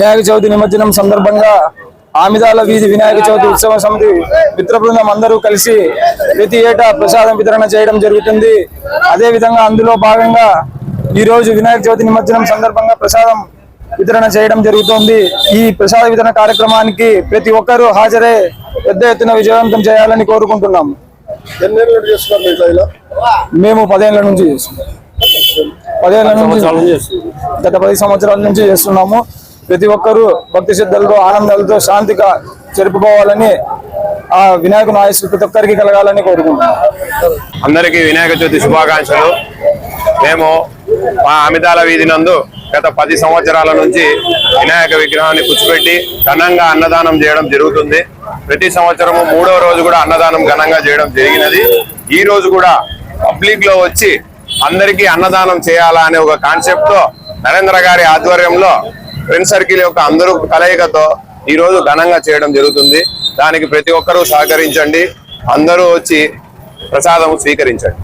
వినాయక చవితి నిమజ్జనం సందర్భంగా ఆమిదాల వీధి వినాయక చవితి ఉత్సవ సమితి మిత్ర బృందం అందరూ కలిసి ప్రతి ఏటా ప్రసాదం వితరణ చేయడం జరుగుతుంది. అదే విధంగా అందులో భాగంగా ఈ రోజు వినాయక చవితి నిమజ్జనం సందర్భంగా ప్రసాదం వితరణ చేయడం జరుగుతోంది. ఈ ప్రసాద వితరణ కార్యక్రమానికి ప్రతి ఒక్కరూ హాజరై పెద్ద ఎత్తున విజయవంతం చేయాలని ఇలా? మేము పదేళ్ళ నుంచి చేస్తున్నాం. పదేళ్ళ నుంచి గత పది సంవత్సరాల నుంచి చేస్తున్నాము. ప్రతి ఒక్కరూ భక్తి శ్రద్ధలతో ఆనందాలతో శాంతిగా జరుపుకోవాలని ఆ వినాయకుని ఆయుష్ ప్రతి ఒక్కరికి కలగాలని కోరుకుంటున్నాం. అందరికీ వినాయక చవితి శుభాకాంక్షలు. మేము మా అమితాల వీధి నందు గత పది సంవత్సరాల నుంచి వినాయక విగ్రహాన్ని కూర్చోబెట్టి ఘనంగా అన్నదానం చేయడం జరుగుతుంది. ప్రతి సంవత్సరము మూడో రోజు కూడా అన్నదానం ఘనంగా చేయడం జరిగినది. ఈ రోజు కూడా పబ్లిక్లో వచ్చి అందరికీ అన్నదానం చేయాలా అనే ఒక కాన్సెప్ట్తో నరేంద్ర గారి ఆధ్వర్యంలో ఫ్రెండ్ సర్కిల్ యొక్క అందరూ కలయికతో ఈ రోజు ఘనంగా చేయడం జరుగుతుంది. దానికి ప్రతి ఒక్కరూ సహకరించండి. అందరూ వచ్చి ప్రసాదం స్వీకరించండి.